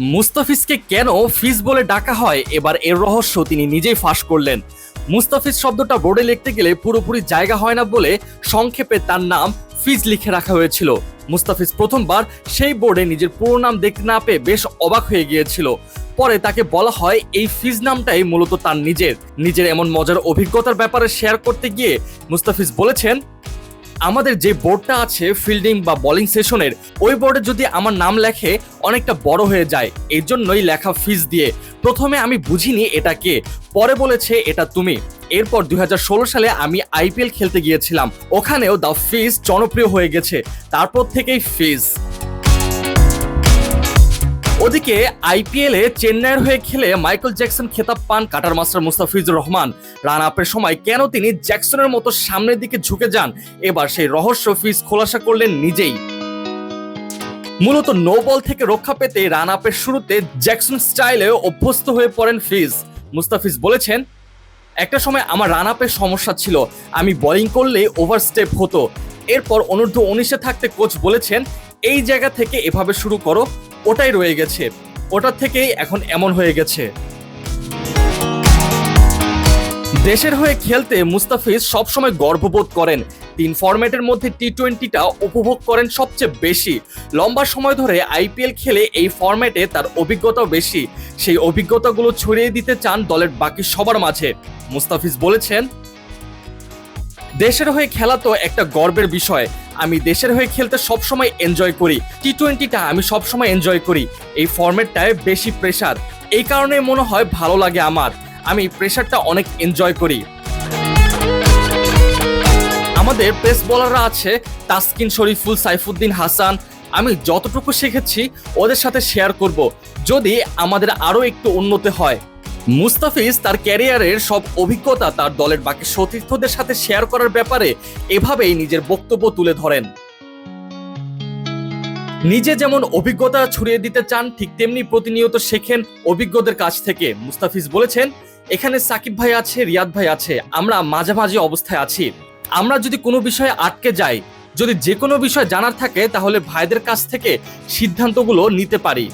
মুস্তাফিজকে কেন ফিজ বলে ডাকা হয়? এবার এর রহস্য তিনি নিজেই ফাঁস করলেন। মুস্তাফিজ শব্দটা বোর্ডে লিখতে গেলে পুরোপুরি জায়গা হয় না বলে সংক্ষেপে তার নাম ফিজ লিখে রাখা হয়েছিল। মুস্তাফিজ প্রথমবার সেই বোর্ডে নিজের পুরো নাম দেখতে না পেয়ে বেশ অবাক হয়ে গিয়েছিল। পরে তাকে বলা হয় এই ফিজ নামটাই মূলত তার নিজের। নিজের এমন মজার অভিজ্ঞতার ব্যাপারে শেয়ার করতে গিয়ে মুস্তাফিজ বলেছেন আমাদের যে বোর্ডটা আছে ফিল্ডিং বা বোলিং সেশনের ওই বোর্ডে যদি আমার নাম লেখে, অনেকটা বড় হয়ে যায়। এর জন্যই লেখা ফিজ দিয়ে। প্রথমে আমি বুঝিনি এটা কে, পরে বলেছে এটা তুমি। এরপর দুই হাজার ষোলো সালে আমি আইপিএল খেলতে গিয়েছিলাম। ওখানেও দ্য ফিজ জনপ্রিয় হয়ে গেছে। তারপর থেকেই ফিজ ওদিকে আইপিএল চেন্নাইয়ের হয়ে খেলে মাইকেল জ্যাকসন খেতাব পান cutter master Mustafizur Rahman. Run আপের সময় কেন তিনি জ্যাকসনের মতো সামনের দিকে ঝুঁকে যান? এবার সেই রহস্য ফিজ খোলাসা করলেন নিজেই। মূলত নো বল থেকে রক্ষা পেতে রান আপের শুরুতে জ্যাকসন স্টাইলে অভ্যস্ত হয়ে পড়েন ফিজ। মুস্তাফিজ বলেছেন, একটা সময় আমার রান আপের সমস্যা ছিল। আমি বোলিং করলে ওভার স্টেপ হতো। এরপর অনূর্ধ্ব উনিশে থাকতে কোচ বলেছেন, এই জায়গা থেকে এভাবে শুরু করো। ওটাই রয়ে গেছে। ওটার থেকেই এখন এমন হয়ে গেছে। দেশের হয়ে খেলতে মুস্তাফিজ সবসময় গর্ববোধ করেন। তিন ফরম্যাটের মধ্যে টি টোয়েন্টিটা উপভোগ করেন সবচেয়ে বেশি। লম্বা সময় ধরে আইপিএল খেলে এই ফরম্যাটে তার অভিজ্ঞতাও বেশি। সেই অভিজ্ঞতাগুলো ছড়িয়ে দিতে চান দলের বাকি সবার মাঝে। মুস্তাফিজ বলেছেন দেশের হয়ে খেলা তো একটা গর্বের বিষয়। আমি দেশের হয়ে খেলতে সবসময় এনজয় করি। টি টোয়েন্টিটা আমি সবসময় এনজয় করি। এই ফরম্যাটটায় বেশি প্রেশার এই কারণে মনে হয় ভালো লাগে আমার। আমি প্রেশারটা অনেক এনজয় করি। আমাদের পেস বোলাররা আছে তাসকিন শরীফুল, সাইফুদ্দিন হাসান। আমি যতটুকু শিখেছি, ওদের সাথে শেয়ার করব। যদি আমাদের আরও একটু উন্নতি হয়। মুস্তাফিজ তার ক্যারিয়ারের সব অভিজ্ঞতা তার দলের বাকি সতীর্থদের সাথে শেয়ার করার ব্যাপারে এভাবেই নিজের বক্তব্য তুলে ধরেন। নিজে যেমন অভিজ্ঞতা ছড়িয়ে দিতে চান, ঠিক তেমনি প্রতিনিয়ত শেখেন অভিজ্ঞদের কাছ থেকে। মুস্তাফিজ বলেছেন, এখানে সাকিব ভাই আছে, রিয়াদ ভাই আছে, আমরা মাঝামাঝি অবস্থায় আছি। আমরা যদি কোনো বিষয়ে আটকে যাই, যদি যে কোনো বিষয় জানার থাকে, তাহলে ভাইদের কাছ থেকে সিদ্ধান্তগুলো নিতে পারি।